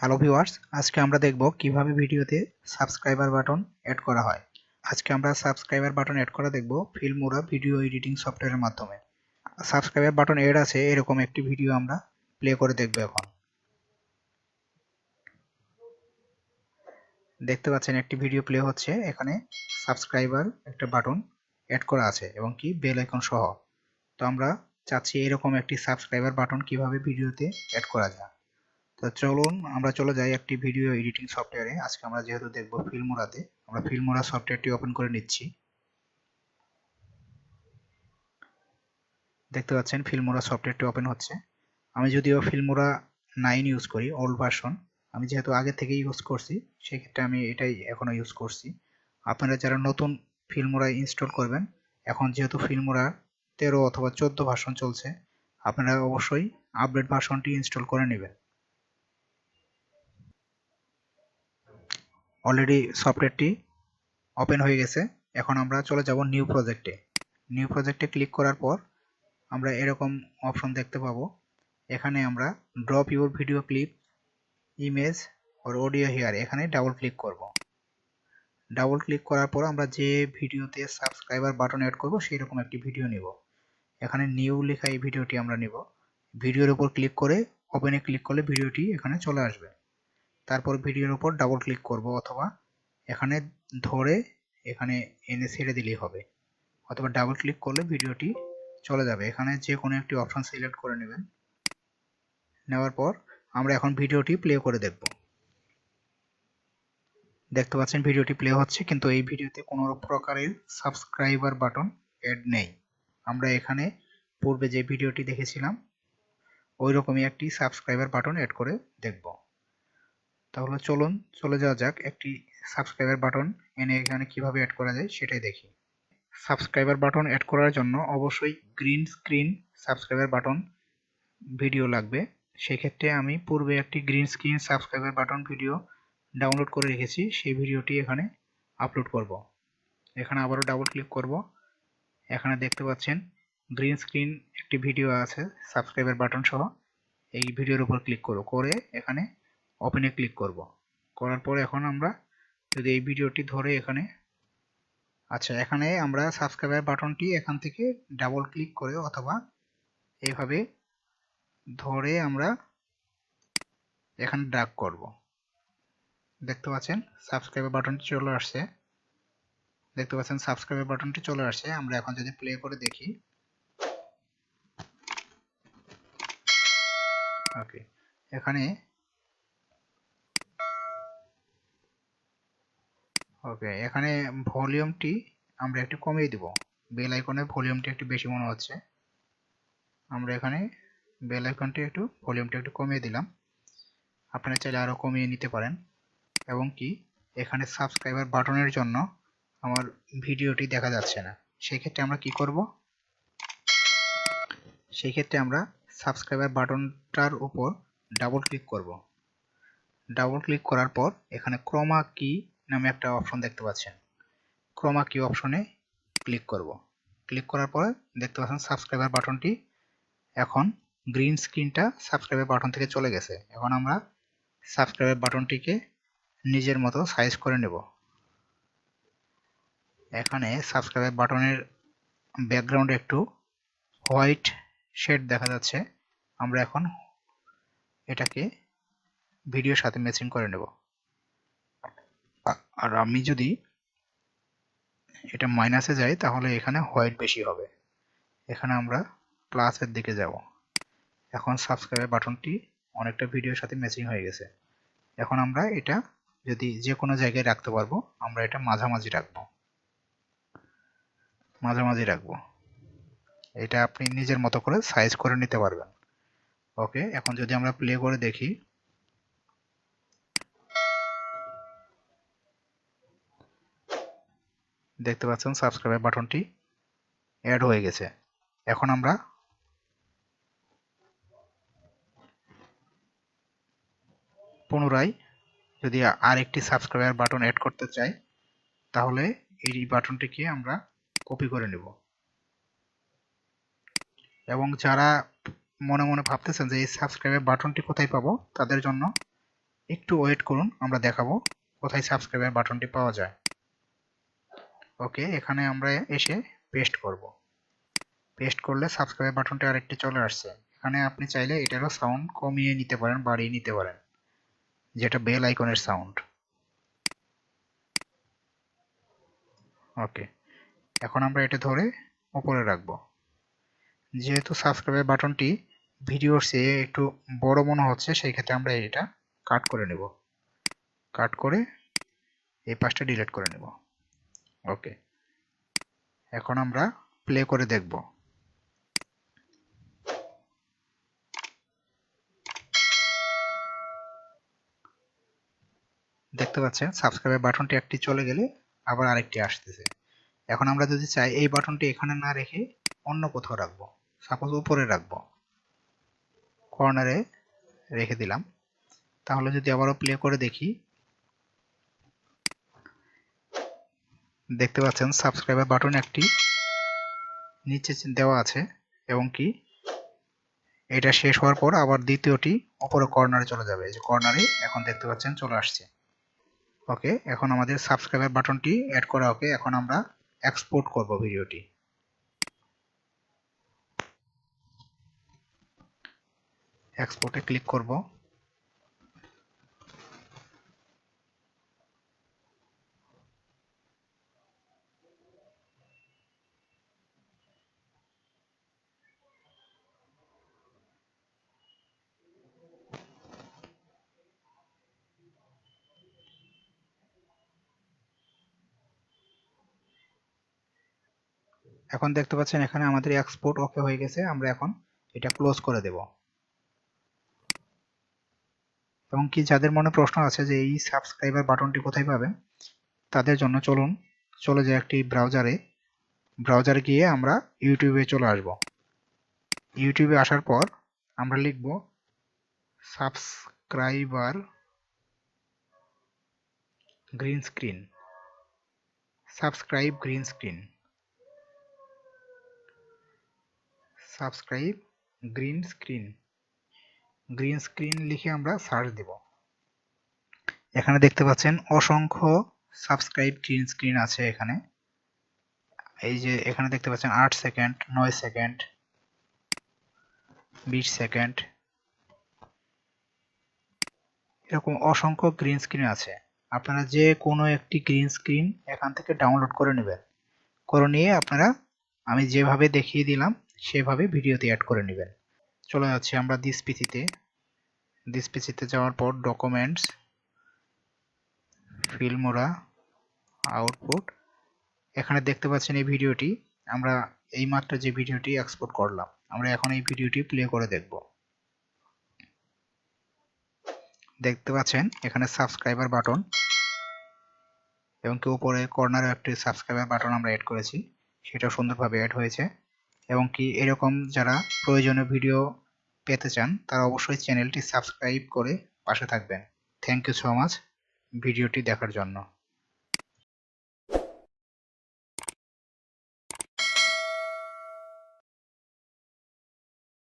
Hello viewers আজকে আমরা দেখব কীভাবে ভিডিওতে সাবস্ক্রাইবার বাটন অ্যাড করা হয়। আজকে আমরা সাবস্ক্রাইবার বাটন অ্যাড করা দেখব ফিল্মোরা ভিডিও এডিটিং সফটওয়্যারের মাধ্যমে। সাবস্ক্রাইবার বাটন অ্যাড আছে, এরকম একটি ভিডিও আমরা প্লে করে দেখব এখন। দেখতে পাচ্ছেন একটি ভিডিও প্লে হচ্ছে, এখানে সাবস্ক্রাইবার একটা বাটন অ্যাড করা আছে এবং কি বেল আইকন সহ। তো আমরা চাচ্ছি এরকম একটি সাবস্ক্রাইবার বাটন কীভাবে ভিডিওতে অ্যাড করা যায়। তো চলুন, আমরা চলে যাই একটি ভিডিও এডিটিং সফটওয়্যারে আজকে আমরা যেহেতু দেখব ফিল্মোরাতে আমরা ফিল্মোরা সফটওয়্যারটি ওপেন করে নিচ্ছি। দেখতে পাচ্ছেন ফিল্মোরা সফটওয়্যারটি ওপেন হচ্ছে। আমি যদিও ফিল্মোরা নাইন ইউজ করি ওল্ড ভার্সন আমি যেহেতু আগে থেকে ইউজ করছি, সেক্ষেত্রে আমি এটাই এখনও ইউজ করছি। আপনারা যারা নতুন ফিল্মোরা ইনস্টল করবেন, এখন যেহেতু ফিল্মোরা তেরো অথবা চোদ্দ ভার্সন চলছে, আপনারা অবশ্যই আপডেট ভার্সনটি ইনস্টল করে নেবেন। অলরেডি সফটওয়্যারটি ওপেন হয়ে গেছে। এখন আমরা চলে যাব নিউ প্রজেক্টে নিউ প্রজেক্টে ক্লিক করার পর আমরা এরকম অপশন দেখতে পাবো। এখানে আমরা drop your video clip image or audio here এখানে ডাবল ক্লিক করব। ডাবল ক্লিক করার পর আমরা যে ভিডিওতে সাবস্ক্রাইবার বাটন অ্যাড করব সেই রকম একটি ভিডিও নিব। এখানে নিউ লেখা এই ভিডিওটি আমরা নিব। ভিডিওর উপর ক্লিক করে ওপেনে ক্লিক করলে ভিডিওটি এখানে চলে আসবে। তারপর ভিডিওর উপর ডাবল ক্লিক করব অথবা এখানে ধরে এখানে এনে ছেড়ে দিলেই হবে। অথবা ডাবল ক্লিক করলে ভিডিওটি চলে যাবে। এখানে যে কোনো একটি অপশন সিলেক্ট করে নেবেন। নেওয়ার পর আমরা এখন ভিডিওটি প্লে করে দেখব। দেখতে পাচ্ছেন ভিডিওটি প্লে হচ্ছে, কিন্তু এই ভিডিওতে কোনো প্রকারের সাবস্ক্রাইবার বাটন অ্যাড নেই। আমরা এখানে পূর্বে যে ভিডিওটি দেখেছিলাম ওই রকমই একটি সাবস্ক্রাইবার বাটন অ্যাড করে দেখব। তাহলে চলুন, চলে যাওয়া যাক একটি সাবস্ক্রাইবার বাটন এনে এখানে কীভাবে অ্যাড করা যায় সেটাই দেখি। সাবস্ক্রাইবার বাটন অ্যাড করার জন্য অবশ্যই green screen subscriber button video লাগবে। সেক্ষেত্রে আমি পূর্বে একটি green screen subscriber button video download করে রেখেছি, সেই ভিডিওটি এখানে আপলোড করব। এখানে আবারও ডাবল ক্লিক করব। এখানে দেখতে পাচ্ছেন গ্রিন স্ক্রিন একটি ভিডিও আছে সাবস্ক্রাইবার বাটন সহ। এই ভিডিওর উপর ক্লিক করব। করে এখানে ওপেনে ক্লিক করব। করার পর এখন আমরা যদি এই ভিডিওটি ধরে এখানে আচ্ছা এখানে আমরা সাবস্ক্রাইবার বাটনটি এখান থেকে ডাবল ক্লিক করে অথবা এইভাবে ধরে আমরা এখানে ড্রাগ করব। দেখতে পাচ্ছেন সাবস্ক্রাইবার বাটনটি চলে আসছে। দেখতে পাচ্ছেন সাবস্ক্রাইবার বাটনটি চলে আসছে। আমরা এখন যদি প্লে করে দেখি। ওকে এখানে ওকে, এখানে ভলিউমটি আমরা একটু কমিয়ে দিব। বেল আইকনের ভলিউমটি একটু বেশি মনে হচ্ছে। আমরা এখানে বেল আইকনটি একটু ভলিউমটা একটু কমিয়ে দিলাম। আপনারা চাইলে আরও কমিয়ে নিতে পারেন। এবং কি, এখানে সাবস্ক্রাইবার বাটনের জন্য আমার ভিডিওটি দেখা যাচ্ছে না। সেই ক্ষেত্রে আমরা কি করব? সেই ক্ষেত্রে আমরা সাবস্ক্রাইবার বাটনটার উপর ডাবল ক্লিক করব। ডাবল ক্লিক করার পর এখানে ক্রমা কি নামে একটা অপশন দেখতে পাচ্ছেন। ক্রোমা কি অপশনে ক্লিক করব। ক্লিক করার পরে দেখতে পাচ্ছেন সাবস্ক্রাইবার বাটনটি এখন গ্রিন স্ক্রিনটা সাবস্ক্রাইবার বাটন থেকে চলে গেছে। এখন আমরা সাবস্ক্রাইবার বাটনটিকে নিজের মতো সাইজ করে নেব। এখানে সাবস্ক্রাইবার বাটনের ব্যাকগ্রাউন্ডে একটু হোয়াইট শেড দেখা যাচ্ছে। আমরা এখন এটাকে ভিডিওর সাথে ম্যাচিং করে নেব। আর আমি যদি এটা মাইনাসে যাই, তাহলে এখানে হোয়াইট বেশি হবে। এখানে আমরা প্লাসের দিকে যাব। এখন সাবস্ক্রাইব বাটনটি অনেকটা ভিডিওর সাথে ম্যাচিং হয়ে গেছে। এখন আমরা এটা যদি যে কোনো জায়গায় রাখতে পারব, আমরা এটা মাঝামাঝি রাখব। মাঝামাঝি রাখব। এটা আপনি নিজের মতো করে সাইজ করে নিতে পারবেন। ওকে এখন যদি আমরা প্লে করে দেখি দেখতে পাচ্ছেন সাবস্ক্রাইব বাটনটি অ্যাড হয়ে গেছে। এখন আমরা পুনরায় যদি আরেকটি সাবস্ক্রাইবার বাটন অ্যাড করতে চাই, তাহলে এই বাটনটিকে আমরা কপি করে নেব। এবং যারা মনে মনে ভাবতেছেন যে এই সাবস্ক্রাইবের বাটনটি কোথায় পাবো, তাদের জন্য একটু ওয়েট করুন, আমরা দেখাবো কোথায় সাবস্ক্রাইবার বাটনটি পাওয়া যায়। ওকে, এখানে আমরা এসে পেস্ট করব। পেস্ট করলে সাবস্ক্রাইব বাটনটা আরেকটি চলে আসছে। এখানে আপনি চাইলে এটারও সাউন্ড কমিয়ে নিতে পারেন, বাড়িয়ে নিতে পারেন, যেটা বেল আইকনের সাউন্ড ওকে, এখন আমরা এটা ধরে উপরে রাখব। যেহেতু সাবস্ক্রাইবের বাটনটি ভিডিওর চেয়ে একটু বড় মনে হচ্ছে, সেই ক্ষেত্রে আমরা এটা কাট করে নেব। কাট করে এই পাশটা ডিলিট করে নেব। ওকে। এখন আমরা প্লে করে দেখব। দেখতে পাচ্ছেন সাবস্ক্রাইব বাটনটি একটি চলে গেলে আবার আরেকটি আসতেছে। এখন আমরা যদি চাই এই বাটনটি এখানে না রেখে অন্য কোথাও রাখব। সাপোজ উপরে রাখব। কর্নারে রেখে দিলাম। তাহলে যদি আবারও প্লে করে দেখি দেখতে পাচ্ছেন সাবস্ক্রাইবার বাটন একটি নিচে দেওয়া আছে এবং কি এটা শেষ হওয়ার পর আবার দ্বিতীয়টি উপরে কর্নারে চলে যাবে। যে কর্নারে এখন দেখতে পাচ্ছেন চলে আসছে। ওকে এখন আমাদের সাবস্ক্রাইবার বাটনটি অ্যাড করা ওকে এখন আমরা এক্সপোর্ট করব ভিডিওটি এক্সপোর্টে ক্লিক করব। এখন দেখতে পাচ্ছেন এখানে আমাদের এক্সপোর্ট ওকে হয়ে গেছে, আমরা এখন এটা ক্লোজ করে দেব। এবং কি যাদের মনে প্রশ্ন আছে যে এই সাবস্ক্রাইবার বাটনটি কোথায় পাবেন, তাদের জন্য চলুন চলে যায় একটি ব্রাউজারে ব্রাউজার গিয়ে আমরা ইউটিউবে চলে আসব। ইউটিউবে আসার পর আমরা লিখব subscriber green screen subscribe green screen subscribe green screen. Green screen লিখে আমরা সার্চ দেব। এখানে দেখতে পাচ্ছেন অসংখ্য সাবস্ক্রাইব গ্রিন স্ক্রিন আছে এখানে। এই যে এখানে দেখতে পাচ্ছেন আট সেকেন্ড, নয় সেকেন্ড, বিশ সেকেন্ড। এরকম অসংখ্য গ্রিন স্ক্রিন আছে। আপনারা যে কোনো একটি গ্রিন স্ক্রিন এখান থেকে ডাউনলোড করে নেবেন। করে নিয়ে আপনারা আমি যেভাবে দেখিয়ে দিলাম সেভাবে ভিডিওতে অ্যাড করে নেবেন। চলে যাচ্ছি আমরা দিস পিসিতে দিস পিসিতে যাওয়ার পর ডকুমেন্টস ফিল্মোরা আউটপুট এখানে দেখতে পাচ্ছেন এই ভিডিওটি। আমরা এইমাত্র যে ভিডিওটি এক্সপোর্ট করলাম, আমরা এখন এই ভিডিওটি প্লে করে দেখব। দেখতে পাচ্ছেন এখানে সাবস্ক্রাইবার বাটন এবং কি উপরে কর্নারে একটি সাবস্ক্রাইবার বাটন আমরা অ্যাড করেছি সেটা সুন্দরভাবে অ্যাড হয়েছে। এবং কি এরকম যারা প্রয়োজনীয় ভিডিও পেতে চান, তারা অবশ্যই চ্যানেলটি সাবস্ক্রাইব করে পাশে থাকবেন। থ্যাংক ইউ সো মাচ ভিডিওটি দেখার জন্য।